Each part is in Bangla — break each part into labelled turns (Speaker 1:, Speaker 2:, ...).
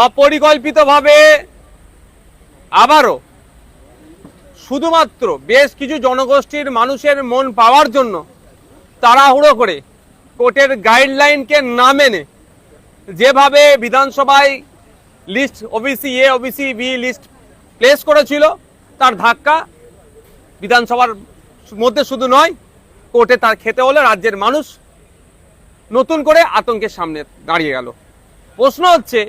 Speaker 1: অপরিকল্পিতভাবে আবারও শুধুমাত্র বেশ কিছু জনগোষ্ঠীর মানুষের মন পাওয়ার জন্য তাড়াহুড়ো করে কোর্টের গাইডলাইনকে না মেনে যেভাবে বিধানসভায় list OBC, A OBC, B list place করেছিল, তার ধাক্কা বিধানসভার মধ্যে শুধু নয়, কোর্টে তার খেতে হলে রাজ্যের মানুষ নতুন করে আতঙ্কের সামনে দাঁড়িয়ে গেল। প্রশ্ন হচ্ছে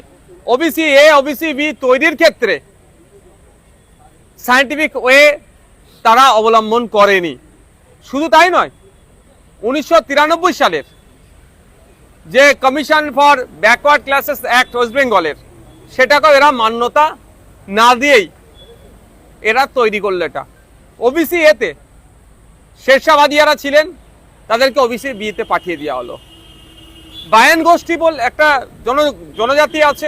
Speaker 1: ওবিসি এ ওবিসি বি তৈরির ক্ষেত্রে সায়েন্টিফিক ওয়ে তারা অবলম্বন করেনি। শুধু তাই নয়, উনিশশো সালের যে commission for backward classes act west বেঙ্গলের সেটাকেও এরা মান্যতা না দিয়েই এরা তৈরি করল এটা। ওবিসি এতে শেরশাবাদী যারা ছিলেন, তাদেরকে ওবিসি বিয়েতে পাঠিয়ে দেওয়া হলো। বায়ান গোষ্ঠী বল একটা জন জনজাতি আছে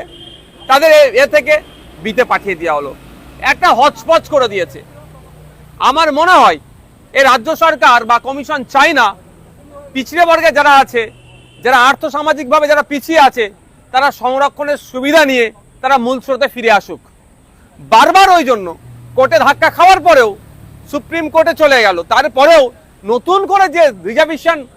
Speaker 1: তাদের এ- এ থেকে বিতে পাঠিয়ে দেওয়া হলো। একটা হচপচ করে দিয়েছে। আমার মনে হয় এ রাজ্য সরকার বা কমিশন চাই না পিছিয়ে বর্গে যারা আছে, যারা আর্থসামাজিকভাবে যারা পিছিয়ে আছে, তারা সংরক্ষণের সুবিধা নিয়ে তারা মূল স্রোতে ফিরে আসুক। বারবার ওই জন্য কোর্টে ধাক্কা খাওয়ার পরেও সুপ্রিম কোর্টে চলে গেল। তারপরেও নতুন করে যে রিজার্ভেশন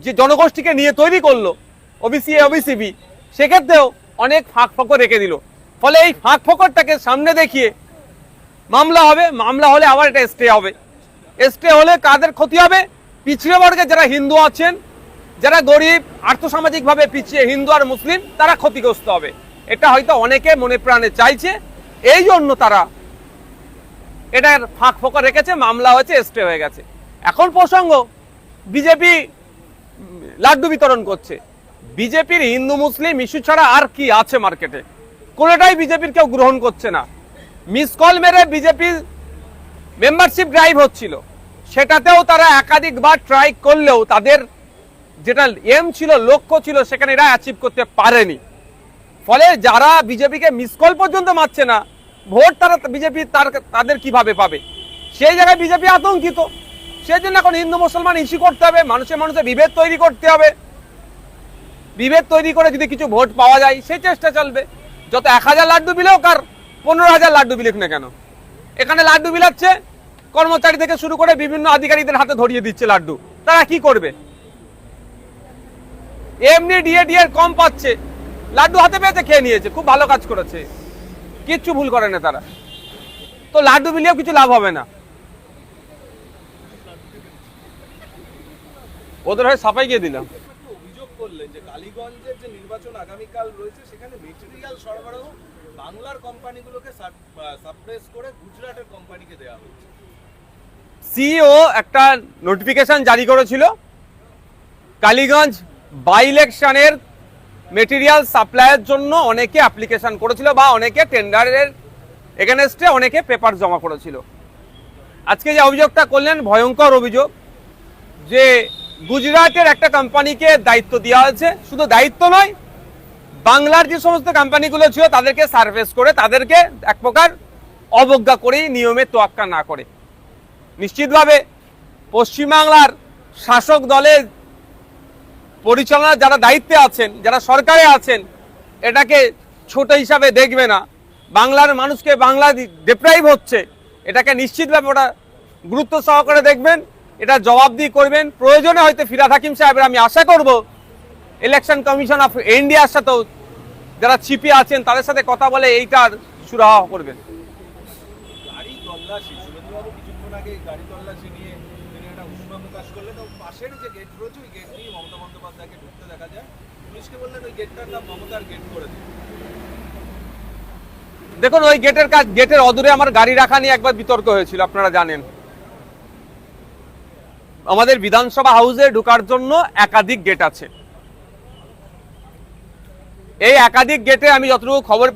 Speaker 1: যে জনগোষ্ঠীকে নিয়ে তৈরি করল, ওবিসি ওবিসি বি সেক্ষেত্রেও অনেক ফাঁক ফকর রেখে দিল। ফলে এই ফাঁক ফকরটাকে সামনে দেখিয়ে মামলা হবে, মামলা হলে আবার এটা স্টে হবে। স্টে হলে কাদের ক্ষতি হবে? পিছিয়ে বর্গে যারা হিন্দু আছেন, যারা গরিব, আর্থসামাজিকভাবে পিছিয়ে হিন্দু আর মুসলিম, তারা ক্ষতিগ্রস্ত হবে। এটা হয়তো অনেকে মনে প্রাণে চাইছে, এই জন্য তারা এটার ফাঁক ফোকর রেখেছে, মামলা হয়েছে স্টে হয়ে গেছে। এখন প্রসঙ্গ, বিজেপি লাড্ডু বিতরণ করছে। বিজেপির হিন্দু মুসলিম ইস্যু ছাড়া আর কি আছে মার্কেটে? কোনোটাই বিজেপির কেউ গ্রহণ করছে না। মিস কল মেরে বিজেপির মেম্বারশিপ ড্রাইভ হচ্ছিল। সেটাতেও তারা একাধিকবার ট্রাই করলেও তাদের যেটা এম ছিল, লক্ষ্য ছিল, সেখানে এরা অ্যাচিভ করতে পারেনি। ফলে যারা বিজেপিকে মিস কল পর্যন্ত মারছে না, ভোট তারা বিজেপি তার তাদের কীভাবে পাবে? সেই জায়গায় বিজেপি আতঙ্কিত। সেই জন্য এখন হিন্দু মুসলমান ইস্যু করতে হবে মানুষের মানুষের বিভেদ তৈরি করতে হবে। বিভেদ তৈরি করে যদি কিছু ভোট পাওয়া যায় সেই চেষ্টা চলবে। যত এক হাজার লাড্ডু বিলেও কার পনেরো হাজার লাড্ডু বিলেক না কেন? এখানে লাড্ডু বিলাচ্ছে, কর্মচারী থেকে শুরু করে বিভিন্ন আধিকারিকদের হাতে ধরিয়ে দিচ্ছে লাড্ডু। তারা কি করবে? এমনি ডিএ ডিএর কম পাচ্ছে। লাড্ডু হাতে পেয়েছে, খেয়ে নিয়েছে, খুব ভালো কাজ করেছে। কিচ্ছু ভুল করে না তারা। তো লাড্ডু বিলিয়েও কিছু লাভ হবে না। ওদের হয়ে সাফাই গিয়ে দিলাম।
Speaker 2: অভিযোগ যে কালীগঞ্জের যে নির্বাচন আগামীকাল রয়েছে, সেখানে মেটেরিয়াল সরবরাহ বাংলার কোম্পানিগুলোকে সাপ্রেস করে গুজরাটের কোম্পানিকে দেওয়া হচ্ছে
Speaker 1: সিইও একটা নোটিফিকেশন জারি করেছিল, কালীগঞ্জ বাই ইলেকশনের মেটেরিয়াল সাপ্লাইয়ের জন্য অনেকে অ্যাপ্লিকেশন করেছিল বা অনেকে টেন্ডারের এগেনস্টে অনেকে পেপার জমা করেছিল। আজকে যে অভিযোগটা করলেন, ভয়ঙ্কর অভিযোগ যে গুজরাটের একটা কোম্পানিকে দায়িত্ব দেওয়া হয়েছে। শুধু দায়িত্ব নয়, বাংলার যে সমস্ত কোম্পানিগুলো ছিল, তাদেরকে সার্ভেস করে, তাদেরকে এক প্রকার অবজ্ঞা করেই নিয়মে তোয়াক্কা না করে। নিশ্চিতভাবে পশ্চিমবাংলার শাসক দলের পরিচালনার যারা দায়িত্বে আছেন, যারা সরকারে আছেন, এটাকে ছোট হিসাবে দেখবে না। বাংলার মানুষকে বাংলা ডিপ্রাইভ হচ্ছে। এটাকে নিশ্চিতভাবে ওটা গুরুত্ব সহকারে দেখবেন। এটা জবাবদিহি করবেন। প্রয়োজনে হয়তো ফিরাদ হাকিম সাহেবের আমি আশা করব ইলেকশন কমিশন অফ ইন্ডিয়ার সাথেও যারা চিপি আছেন তাদের সাথে কথা বলে এইটার সুরাহা করবেন। দেখুন ওই গেটের কাজ গেটের অদূরে আমার গাড়ি রাখা নিয়ে একবার বিতর্ক হয়েছিল আপনারা জানেন। আমাদের বিধানসভা হাউসে ঢোকার জন্য একাধিক গেট আছে। এই একাধিক গেটে আমি যতটুকু খবর